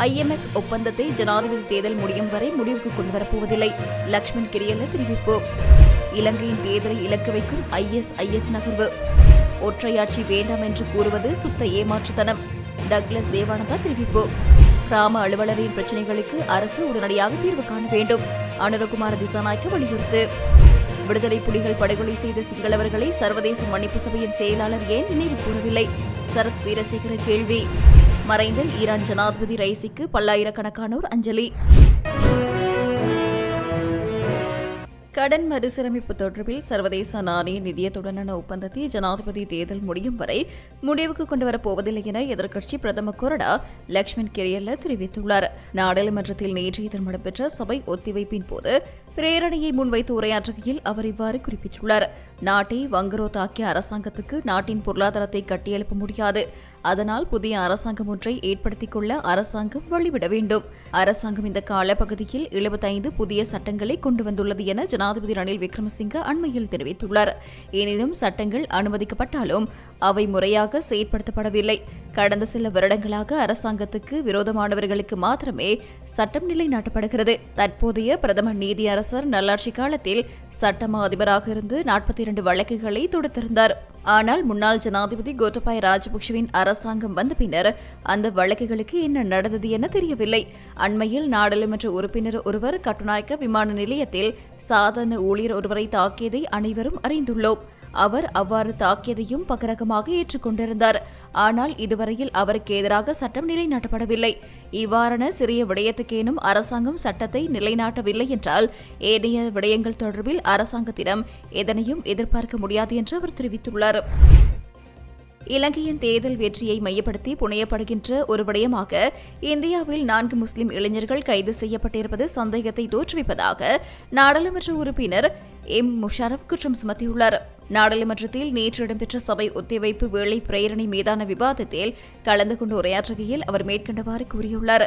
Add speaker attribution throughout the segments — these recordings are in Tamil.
Speaker 1: ஐஎம்எஃப் ஒப்பந்தத்தை ஜனாதிபதி தேர்தல் முடியும் வரை முடிவுக்கு கொண்டுவரப்போவதில்லை. லக்ஷ்மண் கிரியல்ல தெரிவிப்பு. இலங்கையின் தேர்தலை இலக்கு வைக்கும் ஐஎஸ்ஐஎஸ் நகர்வு. ஒற்றையாட்சி வேண்டாம் என்று கூறுவது சுத்த ஏமாற்றுத்தனம். டக்ளஸ் தேவானந்தா தெரிவிப்பு. கிராம அலுவலரின் பிரச்சினைகளுக்கு அரசு உடனடியாக தீர்வு காண வேண்டும். அனுரகுமார திசாநாய்க்கு வலியுறுத்து. விடுதலை புலிகள் படுகொலை செய்த சிங்களவர்களை சர்வதேச மன்னிப்பு சபையின் செயலாளர் ஏன் நினைவு கூறவில்லை? சரத் வீரசேகர கேள்வி. மறைந்த ஈரான் ஜனாதிபதி ரைசிக்கு பல்லாயிரக்கணக்கானோர் அஞ்சலி. கடன் மறுசீரமைப்பு தொடர்பில் சர்வதேச நாணய நிதியத்துடனான ஒப்பந்தத்தை ஜனாதிபதி தேர்தல் முடியும் வரை முடிவுக்கு கொண்டுவரப்போவதில்லை என எதிர்க்கட்சி பிரதம கொறடா லக்ஷ்மண் கெரியல்ல தெரிவித்துள்ளார். நாடாளுமன்றத்தில் நேற்று இதன் நடைபெற்ற சபை ஒத்திவைப்பின் போது பிரேரணையை முன்வைத்து உரையாற்றுகையில் அவர் இவ்வாறு குறிப்பிட்டுள்ளார். நாட்டை வங்குரோ தாக்கிய அரசாங்கத்துக்கு நாட்டின் பொருளாதாரத்தை கட்டியெழுப்ப முடியாது. அதனால் புதிய அரசாங்கம் ஒன்றை ஏற்படுத்திக் கொள்ள அரசாங்கம் வழிவிட வேண்டும். அரசாங்கம் இந்த காலப்பகுதியில் எழுபத்தைந்து புதிய சட்டங்களை கொண்டு வந்துள்ளது என ஜனாதிபதி ரணில் விக்ரமசிங்க அண்மையில் தெரிவித்துள்ளார். எனினும் சட்டங்கள் அனுமதிக்கப்பட்டாலும் அவை முறையாக செயற்படுத்தப்படவில்லை. கடந்த சில வருடங்களாக அரசாங்கத்துக்கு விரோதமானவர்களுக்கு மாத்திரமே சட்டம் நிலைநாட்டப்படுகிறது. தற்போதைய பிரதமர் நீதியரசர் நல்லாட்சி காலத்தில் சட்டமா அதிபராக இருந்து நாற்பத்தி இரண்டு வழக்குகளை தொடுத்திருந்தார். ஆனால் முன்னாள் ஜனாதிபதி கோட்டபாய ராஜபக்சவின் அரசாங்கம் வந்த பின்னர் அந்த வழக்குகளுக்கு என்ன நடந்தது என தெரியவில்லை. அண்மையில் நாடாளுமன்ற உறுப்பினர் ஒருவர் கட்டுநாயக்க விமான நிலையத்தில் சாதாரண ஊழியர் ஒருவரை தாக்கியதை அனைவரும் அறிந்துள்ளோம். அவர் அவ்வாறு தாக்கியதையும் பகரகமாக ஏற்றுக்கொண்டிருந்தார். ஆனால் இதுவரையில் அவருக்கு எதிராக சட்டம் நிலைநாட்டப்படவில்லை. இவ்வாறான சிறிய விடயத்துக்கேனும் அரசாங்கம் சட்டத்தை நிலைநாட்டவில்லை என்றால் ஏனைய விடயங்கள் தொடர்பில் அரசாங்கத்திடம் எதனையும் எதிர்பார்க்க முடியாது என்று அவர் தெரிவித்துள்ளார். இலங்கையின் தேர்தல் வெற்றியை மையப்படுத்தி புனையப்படுகின்ற ஒரு விடயமாக இந்தியாவில் நான்கு முஸ்லிம் இளைஞர்கள் கைது செய்யப்பட்டிருப்பது சந்தேகத்தை தோற்றுவிப்பதாக நாடாளுமன்ற உறுப்பினர் எம் முஷாரப் குற்றம் சுமத்தியுள்ளார். நாடாளுமன்றத்தில் நேற்று இடம்பெற்ற சபை ஒத்திவைப்பு வேலை பிரேரணை மீதான விவாதத்தில் கலந்து கொண்டு உரையாற்றுகையில் அவர் மேற்கண்டவாறு கூறியுள்ளார்.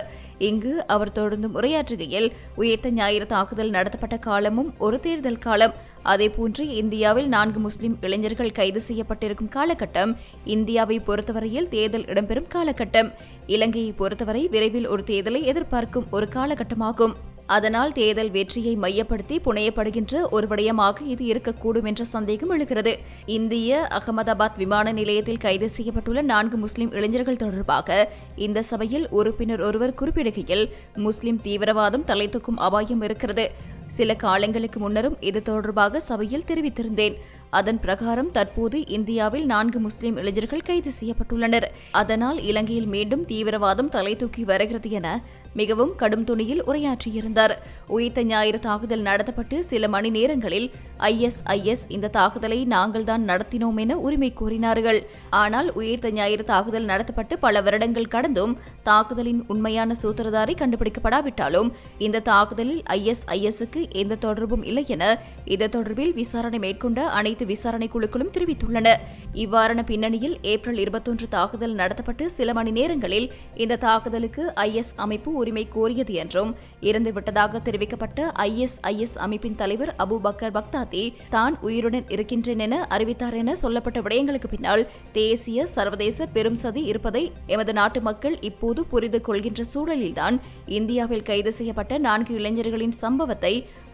Speaker 1: இங்கு அவர் தொடர்ந்தும் உரையாற்றுகையில் உயர்த்த ஞாயிறு தாக்குதல் நடத்தப்பட்ட காலமும் ஒரு தேர்தல் காலம். அதேபோன்று இந்தியாவில் நான்கு முஸ்லிம் இளைஞர்கள் கைது செய்யப்பட்டிருக்கும் காலகட்டம் இந்தியாவை பொறுத்தவரையில் தேர்தல் இடம்பெறும் காலகட்டம். இலங்கையை பொறுத்தவரை விரைவில் ஒரு தேர்தலை எதிர்பார்க்கும் ஒரு காலகட்டமாகும். அதனால் தேர்தல் வெற்றியை மையப்படுத்தி புனையப்படுகின்ற ஒரு விடயமாக இது இருக்கக்கூடும் என்ற சந்தேகம் எழுகிறது. இந்திய அகமதாபாத் விமான நிலையத்தில் கைது செய்யப்பட்டுள்ள நான்கு முஸ்லிம் இளைஞர்கள் தொடர்பாக இந்த சபையில் உறுப்பினர் ஒருவர் குறிப்பிடுகையில் முஸ்லிம் தீவிரவாதம் தலை தூக்கும் அபாயம் இருக்கிறது. சில காலங்களுக்கு முன்னரும் இது தொடர்பாக சபையில் தெரிவித்திருந்தேன். அதன் பிரகாரம் தற்போது இந்தியாவில் நான்கு முஸ்லிம் இளைஞர்கள் கைது செய்யப்பட்டுள்ளனர். அதனால் இலங்கையில் மீண்டும் தீவிரவாதம் தலை தூக்கி வருகிறது என மிகவும் கடும் துணியில் உரையாற்றியிருந்தார். உயிர்த்த ஞாயிறு தாக்குதல் நடத்தப்பட்டு சில மணி நேரங்களில் ஐஎஸ்ஐஎஸ் இந்த தாக்குதலை நாங்கள்தான் நடத்தினோம் என உரிமை கோரினார்கள். ஆனால் உயிர்த்த ஞாயிறு தாக்குதல் நடத்தப்பட்டு பல வருடங்கள் கடந்தும் தாக்குதலின் உண்மையான சூத்திரதாரி கண்டுபிடிக்கப்படாவிட்டாலும் இந்த தாக்குதலில் ஐஎஸ்ஐஎஸ்க்கு எந்த தொடர்பும் இல்லை என இது தொடர்பில் விசாரணை மேற்கொண்ட அனைத்து விசாரணை குழுக்களும் தெரிவித்துள்ளன. இவ்வாறான பின்னணியில் ஏப்ரல் இருபத்தொன்று தாக்குதல் நடத்தப்பட்டு சில மணி நேரங்களில் இந்த தாக்குதலுக்கு ஐஎஸ் அமைப்பு உரிமை கோரியது என்றும் இறந்துவிட்டதாக தெரிவிக்கப்பட்ட ஐஎஸ்ஐஎஸ் அமைப்பின் தலைவர் அபு பக்கர் பக்தாத் தான் உயிருடன் இருக்கின்றேன் என அறிவித்தார் என சொல்லப்பட்ட விடயங்களுக்கு பின்னால் தேசிய சர்வதேச பெரும் சதி இருப்பதை எமது நாட்டு மக்கள் இப்போது புரிந்து கொள்கின்ற சூழலில்தான் இந்தியாவில் கைது செய்யப்பட்ட நான்கு இளைஞர்களின் சம்பவத்தை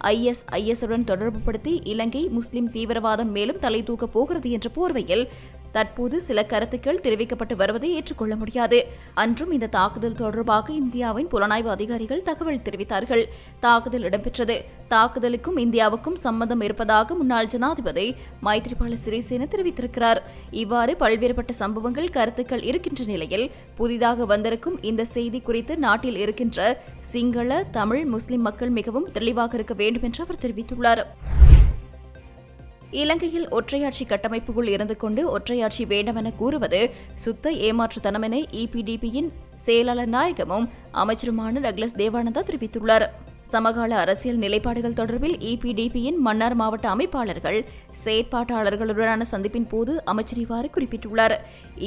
Speaker 1: ஐஎஸ்ஐஎஸ்ஸுடன் தொடர்புபடுத்தி இலங்கை முஸ்லிம் தீவிரவாதம் மேலும் தலை தூக்கப் போகிறது என்ற போர்வையில் தற்போது சில கருத்துக்கள் தெரிவிக்கப்பட்டு வருவதை ஏற்றுக்கொள்ள முடியாது. அன்றும் இந்த தாக்குதல் தொடர்பாக இந்தியாவின் புலனாய்வு அதிகாரிகள் தகவல் தெரிவித்தார்கள். தாக்குதல் இடம்பெற்றது. தாக்குதலுக்கும் இந்தியாவுக்கும் சம்பந்தம் இருப்பதாக முன்னாள் ஜனாதிபதி மைத்ரிபால சிறிசேன தெரிவித்திருக்கிறார். இவ்வாறு பல்வேறுபட்ட சம்பவங்கள் கருத்துக்கள் இருக்கின்ற நிலையில் புதிதாக வந்திருக்கும் இந்த செய்தி குறித்து நாட்டில் இருக்கின்ற சிங்கள தமிழ் முஸ்லிம் மக்கள் மிகவும் தெளிவாக இருக்க வேண்டும் என்று அவர் தெரிவித்துள்ளார். இலங்கையில் ஒற்றையாட்சி கட்டமைப்புக்குள் இருந்து கொண்டு ஒற்றையாட்சி வேண்டுமென கூறுவது சுத்த ஏமாற்றுத்தனம் என இபிடிபியின் செயலாளர் நாயகமும் அமைச்சருமான டக்ளஸ் தேவானந்தா தெரிவித்துள்ளார். சமகால அரசியல் நிலைப்பாடுகள் தொடர்பில் இபிடிபியின் மன்னார் மாவட்ட அமைப்பாளர்கள் செயற்பாட்டாளர்களுடனான சந்திப்பின் போது அமைச்சர் இவ்வாறு குறிப்பிட்டுள்ளார்.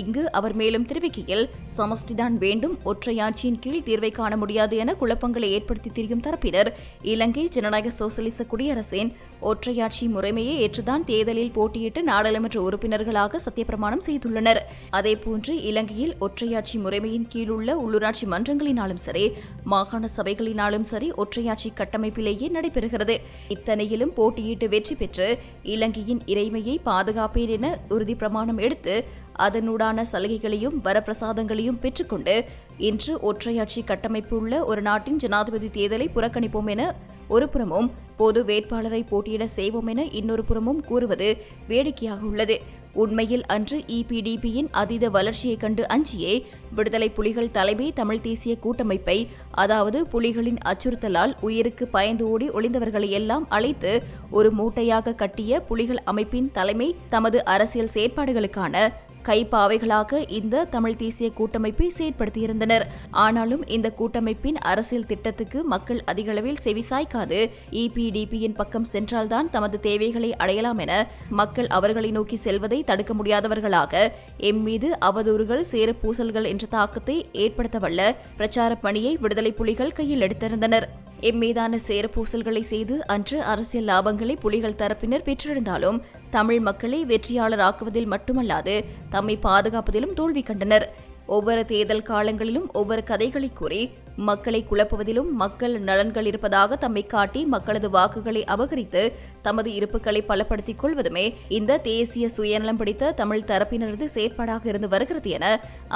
Speaker 1: இங்கு அவர் மேலும் தெரிவிக்கையில் சமஷ்டிதான் வேண்டும் ஒற்றையாட்சியின் கீழ் தீர்வை காண முடியாது என குழப்பங்களை ஏற்படுத்தி திரியும் தரப்பினர் இலங்கை ஜனநாயக சோசலிச குடியரசின் ஒற்றையாட்சி முறைமையை ஏற்றுதான் தேர்தலில் போட்டியிட்டு நாடாளுமன்ற உறுப்பினர்களாக சத்தியப்பிரமாணம் செய்துள்ளனர். அதேபோன்று இலங்கையில் ஒற்றையாட்சி முறைமையின் கீழுள்ள உள்ளூராட்சி மன்றங்களினாலும் சரி மாகாண சபைகளினாலும் சரி ஒற்றையாட்சி கட்டமைப்பிலேயே நடைபெறுகிறது. இத்தனையிலும் போட்டியிட்டு வெற்றி பெற்று இலங்கையின் இறைமையை பாதுகாப்பேன் என உறுதி பிரமாணம் எடுத்து அதனூடான சலுகைகளையும் வரப்பிரசாதங்களையும் பெற்றுக்கொண்டு இன்று ஒற்றையாட்சி கட்டமைப்பு உள்ள ஒரு நாட்டின் ஜனாதிபதி தேர்தலை புறக்கணிப்போம் என ஒரு புறமும் பொது வேட்பாளரை போட்டியிட செய்வோம் என இன்னொரு புறமும் கூறுவது வேடிக்கையாக உள்ளது. உண்மையில் அன்று இபிடிபியின் அதீத வளர்ச்சியைக் கண்டு அஞ்சியே விடுதலை புலிகள் தலைமை தமிழ் தேசிய கூட்டமைப்பை அதாவது புலிகளின் அச்சுறுத்தலால் உயிருக்கு பயந்து ஓடி ஒளிந்தவர்களை எல்லாம் அழைத்து ஒரு மூட்டையாக கட்டிய புலிகள் அமைப்பின் தலைமை தமது அரசியல் செயற்பாடுகளுக்கான கைப்பாவைகளாக இந்த தமிழ் தேசிய கூட்டமைப்பை செயற்படுத்தியிருந்தனர். ஆனாலும் இந்த கூட்டமைப்பின் அரசியல் திட்டத்துக்கு மக்கள் அதிகளவில் செவிசாய்க்காது இபிடிபியின் பக்கம் சென்றால்தான் தமது தேவைகளை அடையலாம் என மக்கள் அவர்களை நோக்கி செல்வதை தடுக்க முடியாதவர்களாக எம் மீது அவதூறுகள் சேரப்பூசல்கள் என்ற தாக்கத்தை ஏற்படுத்தவல்ல பிரச்சார பணியை விடுதலை புலிகள் கையில் எடுத்திருந்தனர். எம்மீதான சேரப்பூசல்களை செய்து அன்று அரசியல் லாபங்களை புலிகள் தரப்பினர் பெற்றிருந்தாலும் தமிழ் மக்களை வெற்றியாளராக்குவதில் மட்டுமல்லாது தம்மை பாதுகாப்பதிலும் தோல்வி கண்டனர். ஒவ்வொரு தேர்தல் காலங்களிலும் ஒவ்வொரு கதைகளை கூறி மக்களை குழப்புவதிலும் மக்கள் நலன்கள் இருப்பதாக தம்மை காட்டி மக்களது வாக்குகளை அபகரித்து தமது இருப்புகளை பலப்படுத்திக் கொள்வதுமே இந்த தேசிய சுயநலம் பிடித்த தமிழ் தரப்பினரது செயற்பாடாக இருந்து வருகிறது என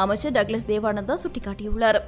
Speaker 1: அமைச்சர் டக்ளஸ் தேவானந்தா சுட்டிக்காட்டியுள்ளார்.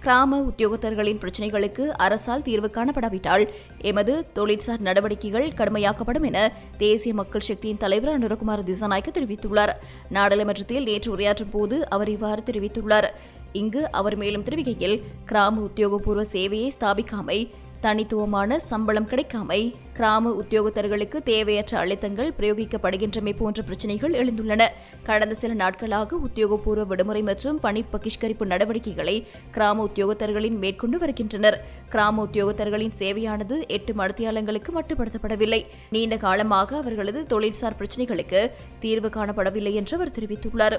Speaker 1: கிராம உத்தியோகத்தர்களின் பிரச்சினைகளுக்கு அரசால் தீர்வு காணப்படாவிட்டால் எமது தொழிற்சார் நடவடிக்கைகள் கடுமையாக்கப்படும் என தேசிய மக்கள் சக்தியின் தலைவர் அனுரகுமார் திசாநாயக்க தெரிவித்துள்ளார். நாடாளுமன்றத்தில் நேற்று உரையாற்றும் போது அவர் இவ்வாறு தெரிவித்துள்ளார். இங்கு அவர் மேலும் தெரிவிக்கையில் கிராம உத்தியோகபூர்வ சேவையை ஸ்தாபிக்காமை தனித்துவமான சம்பளம் கிடைக்காமை கிராம உத்தியோகத்தர்களுக்கு தேவையற்ற அழுத்தங்கள் பிரயோகிக்கப்படுகின்றமை போன்ற பிரச்சினைகள் எழுந்துள்ளன. கடந்த சில நாட்களாக உத்தியோகபூர்வ விடுமுறை மற்றும் பணி பகிஷ்கரிப்பு நடவடிக்கைகளை கிராம உத்தியோகத்தர்களின் மேற்கொண்டு வருகின்றனர். கிராம உத்தியோகத்தர்களின் சேவையானது எட்டு மடத்தியாளங்களுக்கு மட்டுப்படுத்தப்படவில்லை. நீண்ட காலமாக அவர்களது தொழில்சார் பிரச்சினைகளுக்கு தீர்வு காணப்படவில்லை என்று அவர் தெரிவித்துள்ளார்.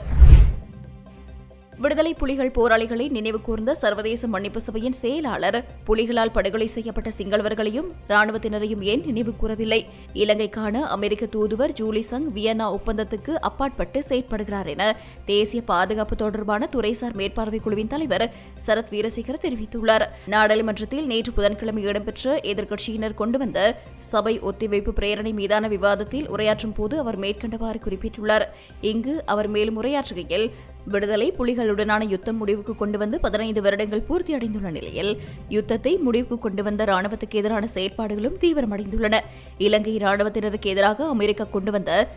Speaker 1: விடுதலை புலிகள் போராளிகளை நினைவு கூர்ந்த சர்வதேச மன்னிப்பு சபையின் செயலாளர். புலிகளால் படுகொலை செய்யப்பட்ட சிங்களவர்களையும் ராணுவத்தினரையும் ஏன் நினைவு கூறவில்லை? இலங்கைக்கான அமெரிக்க தூதுவர் ஜூலி சங் வியன்னா ஒப்பந்தத்துக்கு அப்பாற்பட்டு செயற்படுகிறார் என தேசிய பாதுகாப்பு தொடர்பான துறைசார் மேற்பார்வை குழுவின் தலைவர் சரத் வீரசேகர் தெரிவித்துள்ளார். நாடாளுமன்றத்தில் நேற்று புதன்கிழமை இடம்பெற்ற எதிர்க்கட்சியினர் கொண்டு வந்த சபை ஒத்திவைப்பு பிரேரணை மீதான விவாதத்தில் உரையாற்றும் போது அவர் மேற்கண்டவாறு குறிப்பிட்டுள்ளார். இங்கு அவர் மேலும் உரையாற்றுகையில் விடுதலை புலிகளுடனான யுத்தம் முடிவுக்கு கொண்டு வந்து பதினைந்து வருடங்கள் பூர்த்தியடைந்துள்ள நிலையில் யுத்தத்தை முடிவுக்கு கொண்டு வந்த ராணுவத்துக்கு எதிரான செயற்பாடுகளும் தீவிரமடைந்துள்ளன. இலங்கை ராணுவத்தினருக்கு எதிராக அமெரிக்கா கொண்டு வந்த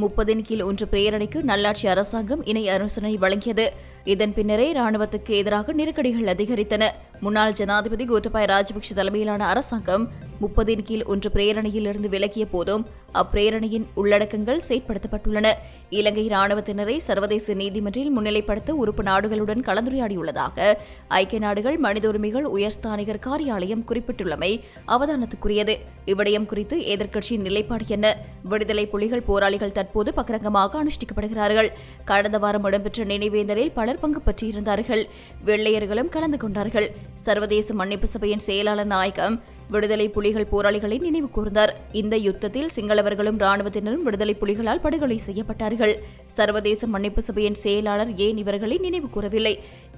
Speaker 1: முப்பதின் கீழ் ஒன்று பிரேரணைக்கு நல்லாட்சி அரசாங்கம் இணை ஆலோசனை வழங்கியது. இதன் பின்னரே ராணுவத்துக்கு எதிராக நெருக்கடிகள் அதிகரித்தன. முன்னாள் ஜனாதிபதி கோட்டபாய ராஜபக்ஷ தலைமையிலான அரசாங்கம் முப்பதின் கீழ் ஒன்று பிரேரணையிலிருந்து விலகிய போதும் அப்பிரேரணையின் உள்ளடக்கங்கள் செயற்படுத்தப்பட்டுள்ளன. இலங்கை ராணுவத்தினரை சர்வதேச நீதிமன்றில் முன்னிலைப்படுத்த உறுப்பு நாடுகளுடன் கலந்துரையாடியுள்ளதாக ஐக்கிய நாடுகள் மனித உரிமைகள் உயர்ஸ்தானிகர் காரியாலயம் குறிப்பிட்டுள்ளமை அவதானத்துக்குரியது. இவ்விடயம் குறித்து எதிர்க்கட்சியின் நிலைப்பாடு என்ன? விடுதலை புலிகள் போராளிகள் தற்போது பகிரங்கமாக அனுஷ்டிக்கப்படுகிறார்கள். கடந்த வாரம் இடம்பெற்ற நினைவேந்தலில் பலர் பங்கு பற்றியிருந்தார்கள் வெள்ளையர்களும் கலந்து கொண்டார்கள். சர்வதேச மன்னிப்பு சபையின் செயலாளர் நாயகம் விடுதலை புலிகள் போராளிகளை நினைவு கூர்ந்தார். இந்த யுத்தத்தில் சிங்களவர்களும் ராணுவத்தினரும் விடுதலை புலிகளால் படுகொலை செய்யப்பட்டார்கள். சர்வதேச மன்னிப்பு சபையின் செயலாளர் ஏன் இவர்களை நினைவு கூறவில்லை?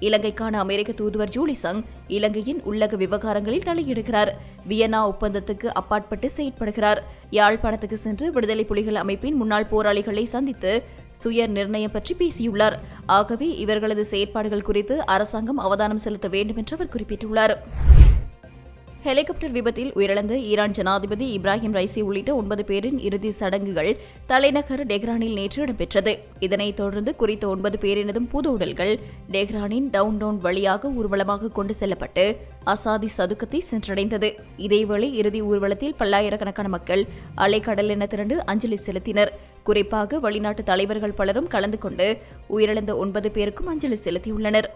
Speaker 1: இலங்கைக்கான அமெரிக்க தூதுவர் ஜூலி சங் இலங்கையின் உள்ளக விவகாரங்களில் தலையிடுகிறார். வியன்னா ஒப்பந்தத்துக்கு அப்பாற்பட்டு செயற்படுகிறார். யாழ்ப்பாணத்துக்கு சென்று விடுதலை புலிகள் அமைப்பின் முன்னாள் போராளிகளை சந்தித்து சுய நிர்ணயம் பற்றி பேசியுள்ளார். ஆகவே இவர்களது செயற்பாடுகள் குறித்து அரசாங்கம் அவதானம் செலுத்த வேண்டும் என்று அவர் குறிப்பிட்டுள்ளார். ஹெலிகாப்டர் விபத்தில் உயிரிழந்த ஈரான் ஜனாதிபதி இப்ராஹிம் ரைசி உள்ளிட்ட ஒன்பது பேரின் இறுதி சடங்குகள் தலைநகர் டெஹ்ரானில் நேற்று இடம்பெற்றது. இதனைத் தொடர்ந்து குறித்த ஒன்பது பேரினதும் புது உடல்கள் டெஹ்ரானின் டவுன் டவுன் வழியாக ஊர்வலமாக கொண்டு செல்லப்பட்டு அசாதி சதுக்கத்தை சென்றடைந்தது. இதேவேளை இறுதி ஊர்வலத்தில் பல்லாயிரக்கணக்கான மக்கள் அலைக்கடல் என திரண்டு அஞ்சலி செலுத்தினர். குறிப்பாக வெளிநாட்டு தலைவர்கள் பலரும் கலந்து கொண்டு உயிரிழந்த ஒன்பது பேருக்கும் அஞ்சலி செலுத்தியுள்ளனர்.